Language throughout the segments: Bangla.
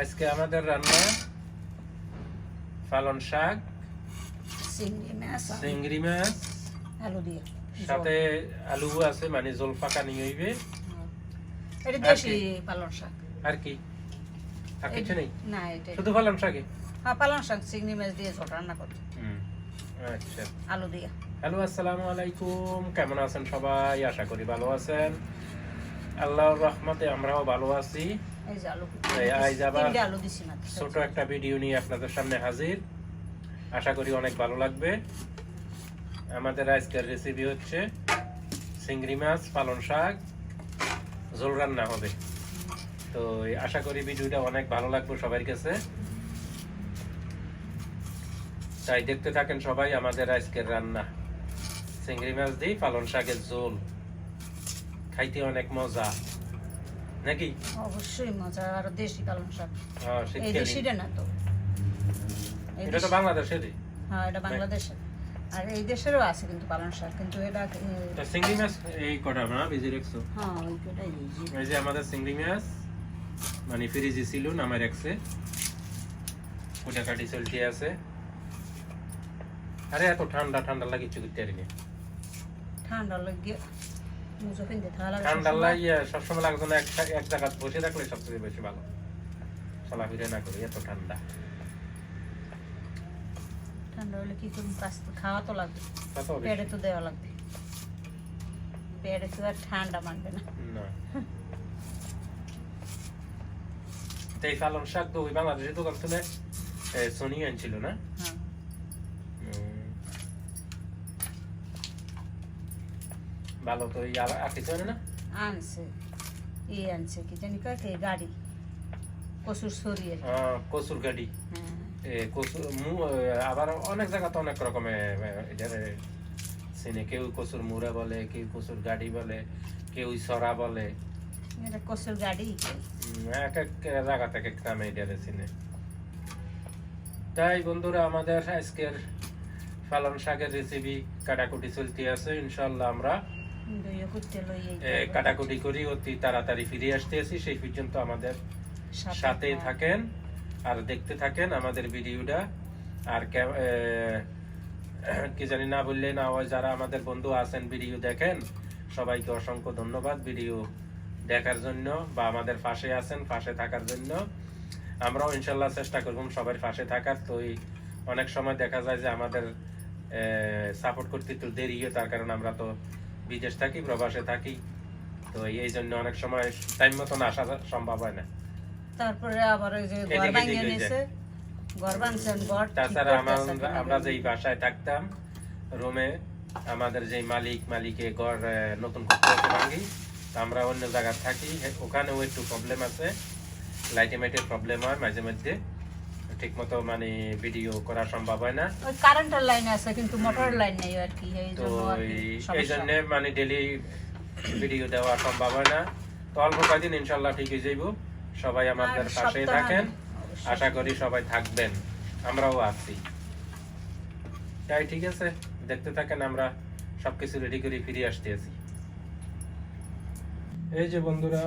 আজকে আমাদের রান্না পালন শাক চিংড়ি মাছ চিংড়ি মাছ আলু দিয়ে। সাথে আলু আছে মানে জল পাকা নিয়ে হইবে। এটা আর দেশি কি? শাক। আর কি? আর কিছু নেই? না এটা শুধু পালন শাকে? হ্যাঁ পালং শাক চিংড়ি মাছ দিয়ে ঝোল রান্না করতে আচ্ছা। আলু দিয়ে। হ্যালো আসসালামু আলাইকুম। কেমন আছেন সবাই? আশা করি ভালো আছেন। আল্লাহর রহমতে আমরাও ভালো আছি। এই যে আলু আজ আবার আলু দিছি না ছোট একটা ভিডিও নিয়ে আপনাদের সামনে হাজির। আশা করি অনেক ভালো লাগবে। আমাদের আজকের রেসিপি হচ্ছে চিংড়ি মাছ পালন শাক ঝোল রান্না হবে। তো আশা করি ভিডিওটা অনেক ভালো লাগবে সবার কাছে। তাই দেখতে থাকেন সবাই আমাদের আজকের রান্না। চিংড়ি মাছ দিয়ে পালন শাকের ঝোল। খাইতে অনেক মজা। নাকি? অবশ্যই মজা আর দেশি পালং শাক। হ্যাঁ, এই দেশিটা না তো। এটা তো বাংলাদেশেরই। হ্যাঁ এটা বাংলাদেশের। আর এই দেশেরও আছে কিন্তু পালং শাক কিন্তু এটা চিংড়ি মাছ এই কটা না বেজে রাখছো? হ্যাঁ এই যে আমাদের চিংড়ি মাছ মানে ফ্রিজে ছিল নামে রাখছে। ওটা কাটি চলতে আছে। আরে এত ঠান্ডা ঠান্ডা লাগে কিছু করতে ঠান্ডা লাগে ঠান্ডা লাগিয়ে সবসময় লাগতো না এক এক জায়গায় বসে থাকলে সবচেয়ে বেশি ভালো। চলাফিরে না করি এত ঠান্ডা। ঠান্ডা হলে কি করুন কাজ খাওয়া তো লাগবে। তা তো পেটে তো দেওয়া লাগবে। পেটে তো আর ঠান্ডা মানবে না। এই পালন শাক তো ওই বাংলাদেশের দোকান থেকে এ, সোনি আনছিল না? ভালো তো আর কিছু না? আনছে ই আনছে কি জানি গাড়ি? কসুর সরিয়ে আহ, কচুর গাড়ি। হ্যাঁ। এ, কচু মু- আবার অনেক জায়গাতে অনেক রকমের এ, এটার চিনে কেউ মুড়া বলে কেউ কচুর গাড়ি বলে কেউ সরা বলে। এটা কসুর গাড়ি? এক এক জায়গা থেকে নামে এটারে চিনে। তাই বন্ধুরা আমাদের আজকের পালন শাকের রেসিপি কাটাকুটি চলতে আছে। ইনশাল্লাহ আমরা কাটাকুটি করি অতি তাড়াতাড়ি ফিরে আসতে আছি সেই পর্যন্ত আমাদের সাথে থাকেন আর দেখতে থাকেন আমাদের ভিডিওটা। আর কি জানি না বললে না হয় যারা আমাদের বন্ধু আছেন ভিডিও দেখেন সবাইকে অসংখ্য ধন্যবাদ ভিডিও দেখার জন্য বা আমাদের পাশে আছেন পাশে থাকার জন্য। আমরাও ইনশাল্লাহ চেষ্টা করব সবার পাশে থাকার। তো অনেক সময় দেখা যায় যে আমাদের সাপোর্ট করতে একটু দেরি হয় তার কারণে আমরা তো বিদেশ থাকি প্রবাসে থাকি তো এই জন্য অনেক সময় টাইম মতন আসা সম্ভব হয় না। তারপরে আবার ওই যে ঘর ভাঙিয়ে যায়। ঘর বানছেন ঘর তাছাড়া আমার যেই বাসায় থাকতাম রুমে আমাদের যে মালিক মালিকে ঘর নতুন করতে হচ্ছে আমরা অন্য জায়গায় থাকি ওখানেও একটু প্রবলেম আছে লাইটে মাইটের প্রবলেম হয় মাঝে মধ্যে। ঠিক মতো মানে ভিডিও করা সম্ভব হয় না। ওই কারেন্টের লাইন আছে কিন্তু মোটরের লাইন নেই আর কি এই তো এই জন্য মানে ডেলি ভিডিও দেওয়া সম্ভব হয় না। তো অল্প কয়েকদিন ইনশাল্লাহ ঠিক হয়ে যাইব। সবাই আমাদের পাশে থাকেন। আশা করি সবাই থাকবেন। আমরাও আছি। তাই ঠিক আছে দেখতে থাকেন আমরা সবকিছু রেডি করে ফিরে আসতে আছি। এই যে বন্ধুরা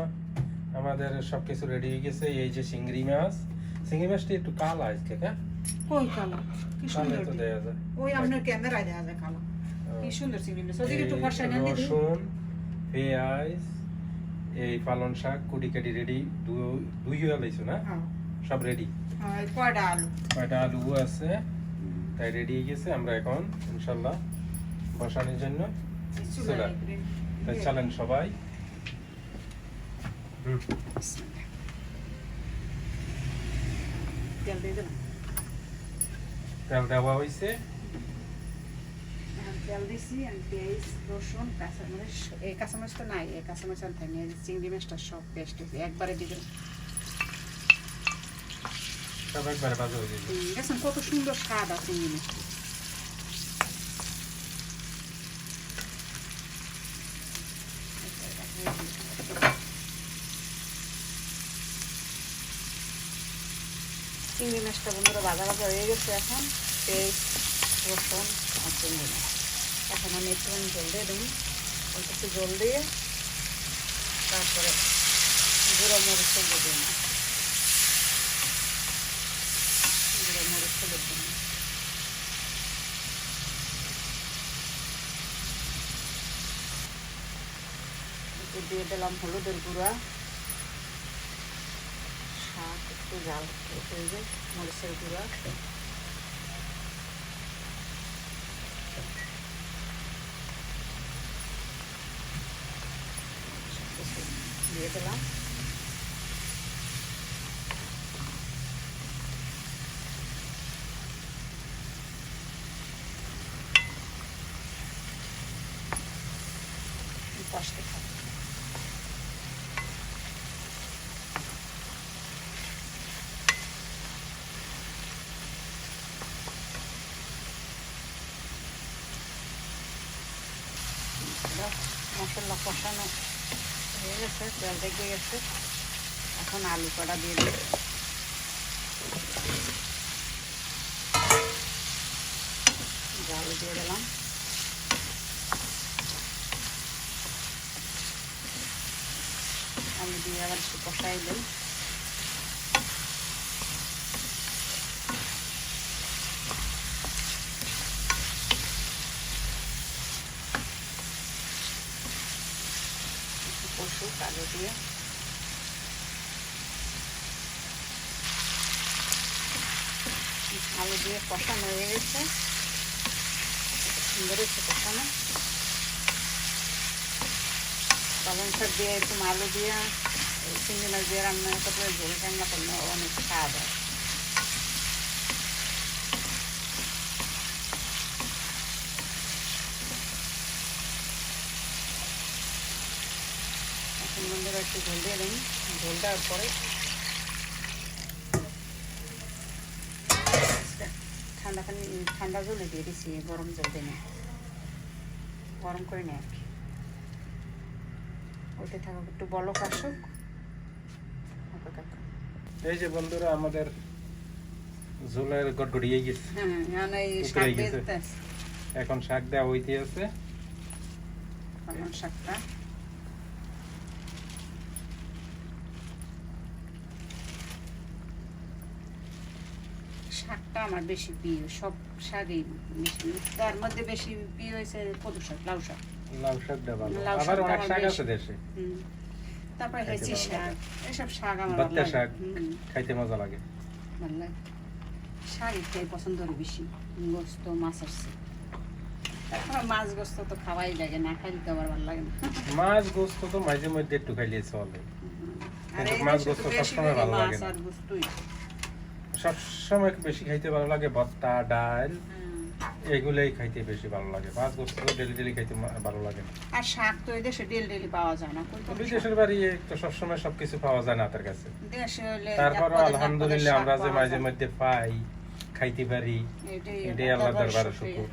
আমাদের সবকিছু রেডি হয়ে গেছে। এই যে চিংড়ি মাছ। চিংড়ি মাছটি একটু কাল হ্যাঁ? কই কালো কি সুন্দর দেয়া ওই আপনার ক্যামেরায় দেখা যায় কালো। কি সুন্দর চিংড়ি মাছ। ওদিকে একটু নেন দিদি রসুন পেঁয়াজ এই পালন শাক কুটি কাটি রেডি দুই হয়ে লাইছো না? হ্যাঁ। সব রেডি হ্যাঁ, কয়টা আলু? কয়টা আলু আছে? তাই রেডি হয়ে গেছে। আমরা এখন ইনশাল্লাহ বসানোর জন্য চুলা। তাই দিয়ে- সবাই। হুম, তেল দিয়ে দিলাম। তেল দেওয়া হয়েছে তেল দিছি আর পেঁয়াজ রসুন কাঁচামরিচ এই কাঁচামরিচ তো নাই এই কাঁচামরিচ আনতে আমি চিংড়ি মাছটা সব পেস্ট হয়েছে একবারে দিলাম। সব একবারে বাজে হয়ে গেছে। কত সুন্দর স্বাদ আছে চিংড়ি মাছটা। চিংড়ি মাছটা বন্ধুরা ভাজা ভাজা হয়ে গেছে এখন। পেস্ট রসুন আর চিংড়ি মাছ। এখন আমি একটু জল দিয়ে দিই অল্প একটু জল দিয়ে তারপরে গুঁড়ো মরিচ দিয়ে দিই ছেলের জন্য একটু দিয়ে দিলাম হলুদের গুঁড়া। একটু জাল হয়ে যায় মরিচের গুঁড়া দিয়ে দিলাম মশলা কষানো হয়ে গেছে, তেল দেখে গেছে। এখন আলু কড়া দিয়ে দিই। জাল দিয়ে দিলাম। আলু দিয়ে আবার একটু কষাই দিই। আলু দিয়ে কষানো হয়ে গেছে। সুন্দর হয়েছে কষানো। পালং শাক দিয়ে এরকম আলু দিয়ে চিংড়ি মাছ দিয়ে রান্না করলে ঝোল রান্না করলে অনেক স্বাদ হয়। এখন একটু ঝোল দিয়ে দিন। ঝোল দেওয়ার পরে ঠান্ডা ঠান্ডা জলে দিয়ে দিছি গরম জল না গরম করে নিই আর কি। ওইটা থাকুক একটু বলক আসুক। এই যে বন্ধুরা আমাদের ঝোলের গড়গড়িয়ে গেছে। হ্যাঁ এখন শাক দিতে এখন শাক দেওয়া হইতে আছে পালং শাকটা। শাকটা আমার বেশি প্রিয় সব শাকই তার মধ্যে বেশি প্রিয় হয়েছে কদু শাক লাউ শাক। লাউ শাক ভালো। আবার অনেক শাক বেশি- আছে দেশে। তারপরে খাইতে হেঁচি শাক এসব শাক আমার ভালো লাগে। শাক খাইতে মজা লাগে। ভালো লাগে। শাড়ি খেয়ে পছন্দ করি বেশি গোস্ত মাছ আসছে তারপরে মাছ গোস্ত তো খাওয়াই লাগে না খাইলে তো আবার ভালো লাগে না। মাছ গোস্ত তো মাঝে মধ্যে একটু খাইলে চলে। মাছ গোস্ত সবসময় ভালো লাগে না। সবসময় বেশি খাইতে ভালো লাগে ভর্তা ডাল। এগুলোই খাইতে বেশি ভালো লাগে। গোস্ত তো ডেলি ডেলি খাইতে ভালো লাগে না। আর শাক তো দেশে ডেলি ডেলি পাওয়া যায় না। বিদেশের বাড়ি তো সবসময় সবকিছু পাওয়া যায় না তার কাছে। তারপর আলহামদুলিল্লাহ আমরা যে মাঝে মধ্যে পাই খাইতে পারি এটাই আল্লাহ দরবারে শুকুর।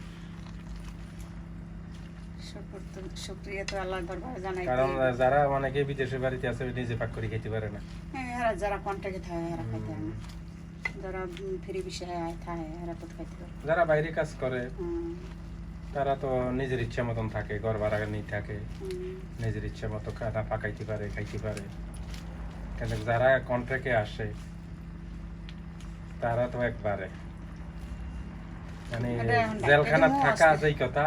কারণ যারা অনেকে বিদেশের বাড়িতে আছে নিজে পাক করে খেতে পারে না। হ্যাঁ যারা কন্ট্রাক্টে থাকে এরা খাইতে না যারা ফ্রি বিষয়ে থাকে এরা তো খাইতে পারে। যারা বাইরে কাজ করে তারা তো নিজের ইচ্ছা মতন থাকে ঘর ভাড়া নিয়ে থাকে। নিজের ইচ্ছা মতো খানা পাকাইতে পারে খাইতে পারে। কিন্তু যারা কন্ট্রাক্টে আসে তারা তো একবারে। মানে জেলখানা থাকা। যেই কথা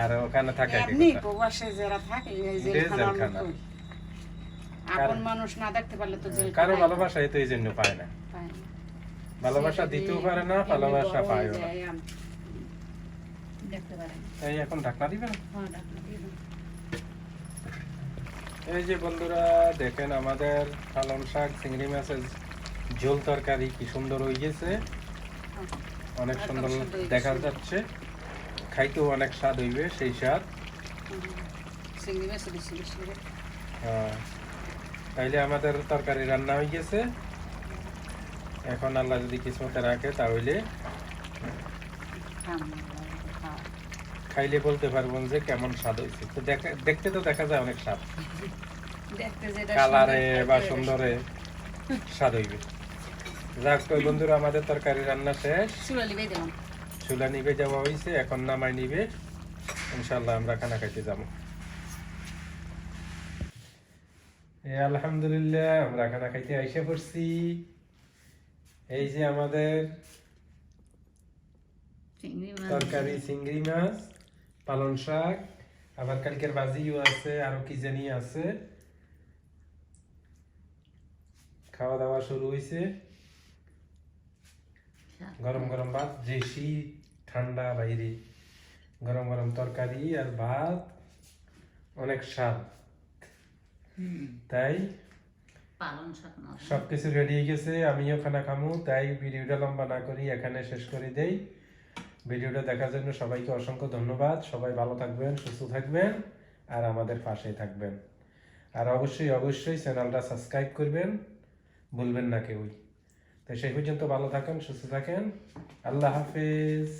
আর ওখানে থাকা প্রবাসে যারা থাকে জেলখানা। আপন মানুষ না দেখতে পারলে তো জেলখানায় কারও ভালোবাসা তো এই জন্য পায় না। পায় না। ভালোবাসা দিতেও পারে না ভালোবাসা হয়ে পায়ও না। না। এই এখন ঢাকনা দিবেন? হ্যাঁ, দাও। এই যে বন্ধুরা দেখেন আমাদের পালং শাক চিংড়ি মাছের ঝোল তরকারি কি সুন্দর হয়ে গেছে। অনেক সুন্দর দেখা যাচ্ছে। খাইতেও অনেক স্বাদ হইবে সেই স্বাদ। আহ, তাইলে আমাদের তরকারি রান্না হয়ে গেছে। এখন আল্লাহ যদি কিসমতে রাখে তাহলে খাইলে বলতে পারবেন যে কেমন স্বাদ হয়েছে। তো দেখতে তো দেখা যায় অনেক স্বাদ। কালারে বা সুন্দরে স্বাদ হইবে। যাক তো বন্ধুরা আমাদের তরকারি রান্না শেষ। চুলা নিবে যাওয়া হয়েছে এখন নামাই নিবে। ইনশাল্লাহ আমরা খানা খাইতে যাব। আলহামদুলিল্লাহ আমরা খানা খাইতে আইসা পড়ছি। এই যে আমাদের চিংড়ি মাছ। তরকারি চিংড়ি মাছ পালন শাক আবার কালকের বাজিও আছে আরও কি জানি আছে। খাওয়া দাওয়া শুরু হয়েছে গরম গরম ভাত শীত ঠান্ডা বাইরে। গরম গরম তরকারি আর ভাত অনেক স্বাদ। তাই সবকিছু রেডি হয়ে গেছে আমিও খানা খামু তাই ভিডিওটা লম্বা না করি এখানে শেষ করে দেই। ভিডিওটা দেখার জন্য সবাইকে অসংখ্য ধন্যবাদ। সবাই ভালো থাকবেন সুস্থ থাকবেন আর আমাদের পাশেই থাকবেন। আর অবশ্যই অবশ্যই চ্যানেলটা সাবস্ক্রাইব করবেন ভুলবেন না কেউই তো সেই পর্যন্ত ভালো থাকেন সুস্থ থাকেন। আল্লাহ হাফেজ।